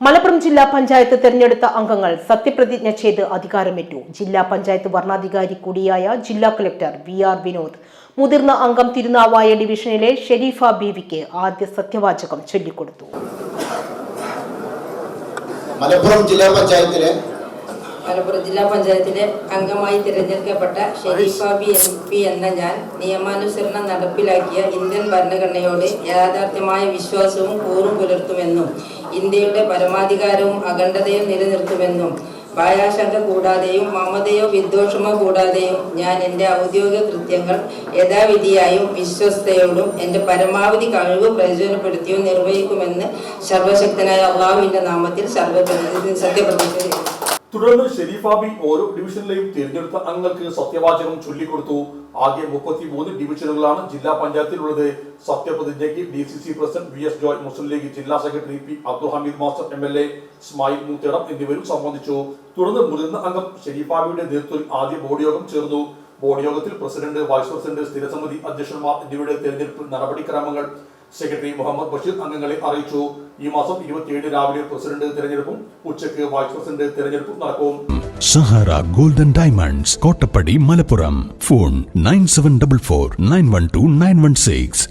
മലപ്പുറം ജില്ലാ പഞ്ചായത്ത് തെരഞ്ഞെടുത്ത അംഗങ്ങൾ സത്യപ്രതിജ്ഞ ചെയ്ത് അധികാരമേറ്റു. ജില്ലാ പഞ്ചായത്ത് വരണാധികാരി കൂടിയായ ജില്ലാ കളക്ടർ വി ആർ വിനോദ്. മുതിർന്ന അംഗം തിരുനാവായ ഡിവിഷനിലെ ഷെരീഫ ബീവിക്ക് ആദ്യ സത്യവാചകം ചൊല്ലിക്കൊടുത്തു. മലപ്പുറം ജില്ലാ പഞ്ചായത്തിലെ മലപ്പുറം ജില്ലാ പഞ്ചായത്തിലെ അംഗമായി തിരഞ്ഞെടുക്കപ്പെട്ട ഷെരീഫ് ബി എം പി എന്ന ഞാൻ നിയമാനുസരണം നടപ്പിലാക്കിയ ഇന്ത്യൻ ഭരണഘടനയോട് യാഥാർത്ഥ്യമായ വിശ്വാസവും കൂറും പുലർത്തുമെന്നും ഇന്ത്യയുടെ പരമാധികാരവും അഖണ്ഡതയും നിലനിർത്തുമെന്നും ഭയാശങ്ക കൂടാതെയും മമതയോ വിദ്വേഷമോ കൂടാതെയും ഞാൻ എന്റെ ഔദ്യോഗിക കൃത്യങ്ങൾ യഥാവിധിയായും വിശ്വസ്തയോടും എന്റെ പരമാവധി കഴിവ് പ്രയോജനപ്പെടുത്തിയും നിർവഹിക്കുമെന്ന് സർവശക്തനായ അള്ളാഹുവിന്റെ നാമത്തിൽ സർവപ്രതി സത്യപ്രതിജ്ഞ ചെയ്യുന്നു. തുടർന്ന് ഷെരീഫാബി ഓരോ ഡിവിഷനിലെയും തിരഞ്ഞെടുത്ത അംഗങ്ങൾക്ക് സത്യവാചകം ചൊല്ലിക്കൊടുത്തു. ആകെ മുപ്പത്തി മൂന്ന് ഡിവിഷനുകളാണ് ജില്ലാ പഞ്ചായത്തിലുള്ളത്. സത്യപ്രതിജ്ഞയ്ക്ക് D C C president V S Joy Muslim League ജില്ലാ secretary P Abdul Hameed master M L A Ismail Moothedam എന്നിവരും സംബന്ധിച്ചു. തുടർന്ന് മുതിർന്ന അംഗം ഷെരീഫാബിയുടെ നേതൃത്വത്തിൽ ആദ്യ ബോർഡ് യോഗം ചേർന്നു. ബോർഡ് യോഗത്തിൽ പ്രസിഡന്റ് വൈസ് പ്രസിഡന്റ് സ്ഥിരസമിതി അധ്യക്ഷന്മാർ എന്നിവയുടെ തെരഞ്ഞെടുപ്പ് നടപടിക്രമങ്ങൾ സെക്രട്ടറി മുഹമ്മദ് ബഷീർ അംഗങ്ങളെ അറിയിച്ചു. ഈ മാസം ഇരുപത്തിയേഴ് രാവിലെ പ്രസിഡന്റ് തെരഞ്ഞെടുപ്പും ഉച്ചയ്ക്ക് വൈസ് പ്രസിഡന്റ് തെരഞ്ഞെടുപ്പും നടക്കും. Sahara golden diamonds Kottappadi Malappuram. Phone nine seven double four nine one two nine one six.